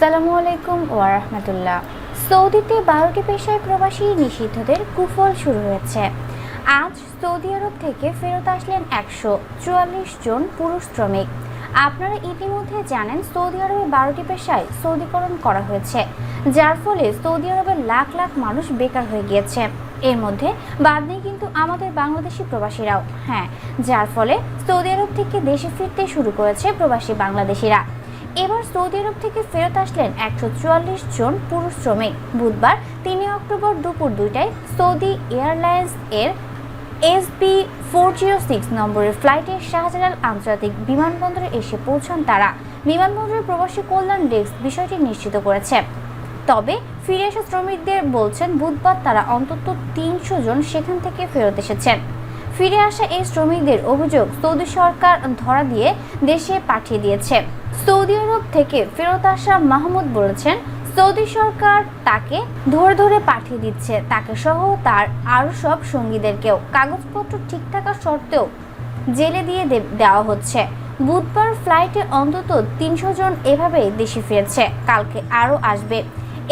আসসালামু আলাইকুম ওয়ারহমতুল্লাহ সৌদিতে বারোটি পেশায় প্রবাসী নিষিদ্ধদের কুফল শুরু হয়েছে। আজ সৌদি আরব থেকে ফেরত আসলেন একশো চুয়াল্লিশ জন পুরুষ শ্রমিক। আপনারা ইতিমধ্যে জানেন সৌদি আরবে বারোটি পেশায় সৌদিকরণ করা হয়েছে, যার ফলে সৌদি আরবের লাখ লাখ মানুষ বেকার হয়ে গিয়েছে। এর মধ্যে বাদ নেই কিন্তু আমাদের বাংলাদেশি প্রবাসীরাও। হ্যাঁ যার ফলে সৌদি আরব থেকে দেশে ফিরতে শুরু করেছে প্রবাসী বাংলাদেশিরা। এবার সৌদি আরব থেকে ফেরত আসলেন একশো চুয়াল্লিশ জন পুরুষ শ্রমিক। বুধবার তিনই অক্টোবর দুপুর দুইটায় সৌদি এয়ারলাইন্স এর এসবি ফোর জিরো সিক্স নম্বরের ফ্লাইটে শাহজালাল আন্তর্জাতিক বিমানবন্দরে এসে পৌঁছান তারা। বিমানবন্দরের প্রবাসী কল্যাণ ডেস্ক বিষয়টি নিশ্চিত করেছে। তবে ফিরে আসা শ্রমিকদের বলছেন, বুধবার তারা অন্তত তিনশো জন সেখান থেকে ফেরত এসেছেন। ফিরে আসা এই শ্রমিকদের অভিযোগ সৌদি সরকার ধরা দিয়ে দেশে পাঠিয়ে দিয়েছে। সৌদি আরব থেকে ফেরত আসা মাহমুদ বলেছেন, সৌদি সরকার তাকে ধরে ধরে পাঠিয়ে দিচ্ছে। তাকে সহ তার আরও সব সঙ্গীদেরকেও। কাগজপত্র ঠিক থাকা সত্ত্বেও জেলে দিয়ে দেওয়া হচ্ছে। বুধবার ফ্লাইটে অন্তত তিনশো জন এভাবেই দেশে ফিরেছে। কালকে আরও আসবে।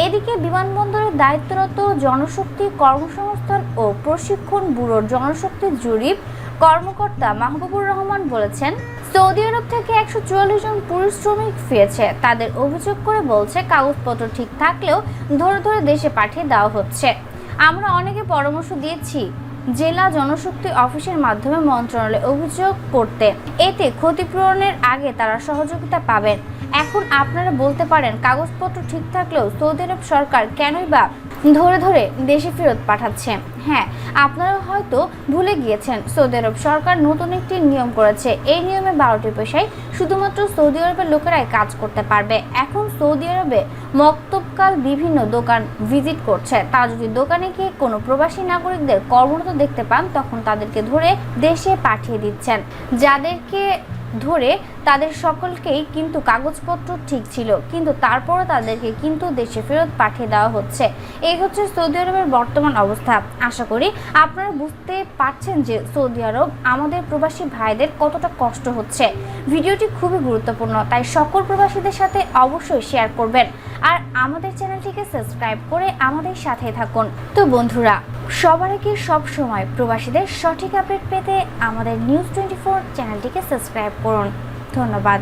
এদিকে বিমানবন্দরে দায়িত্বরত জনশক্তি কর্মসংস্থান ও প্রশিক্ষণ ব্যুরোর জনশক্তি জরিপ কর্মকর্তা মাহবুবুর রহমান বলেছেন, সৌদি আরব থেকে একশো চুয়াল্লিশ জন পুরুষ শ্রমিক ফিরেছে। তাদের অভিযোগ করে বলছে, কাগজপত্র ঠিক থাকলেও ধরে ধরে দেশে পাঠিয়ে দেওয়া হচ্ছে। আমরা অনেকে পরামর্শ দিয়েছি, জেলা জনশক্তি অফিসের মাধ্যমে মন্ত্রণালয়ে অভিযোগ করতে। এতে ক্ষতিপূরণের আগে তারা সহযোগিতা পাবেন। এখন আপনারা বলতে পারেন, কাগজপত্র ঠিক থাকলেও সৌদি আরব সরকার কেনই বা ধরে ধরে দেশে ফেরত পাঠাচ্ছে। হ্যাঁ আপনারা হয়তো ভুলে গিয়েছেন, সৌদি আরব সরকার নতুন একটি নিয়ম করেছে। এই নিয়মে বারোটি পেশায় শুধুমাত্র সৌদি আরবের লোকেরাই কাজ করতে পারবে। এখন সৌদি আরবে মক্তবকাল বিভিন্ন দোকান ভিজিট করছে। তা যদি দোকানে গিয়ে কোনো প্রবাসী নাগরিকদের কর্মরত দেখতে পান, তখন তাদেরকে ধরে দেশে পাঠিয়ে দিচ্ছেন। যাদেরকে ধরে তাদের সকলকেই কিন্তু কাগজপত্র ঠিক ছিল, কিন্তু তারপরও তাদেরকে কিন্তু দেশে ফেরত পাঠিয়ে দেওয়া হচ্ছে। এই হচ্ছে সৌদি আরবের বর্তমান অবস্থা। আশা করি আপনারা বুঝতে পারছেন যে সৌদি আরব আমাদের প্রবাসী ভাইদের কতটা কষ্ট হচ্ছে। ভিডিওটি খুবই গুরুত্বপূর্ণ, তাই সকল প্রবাসীদের সাথে অবশ্যই শেয়ার করবেন। আর আমাদের চ্যানেলটিকে সাবস্ক্রাইব করে আমাদের সাথে থাকুন। তো বন্ধুরা, সবার আগে সব সময় প্রবাসীদের সঠিক আপডেট পেতে আমাদের নিউজ টোয়েন্টি ফোর চ্যানেলটিকে সাবস্ক্রাইব করুন। ধন্যবাদ।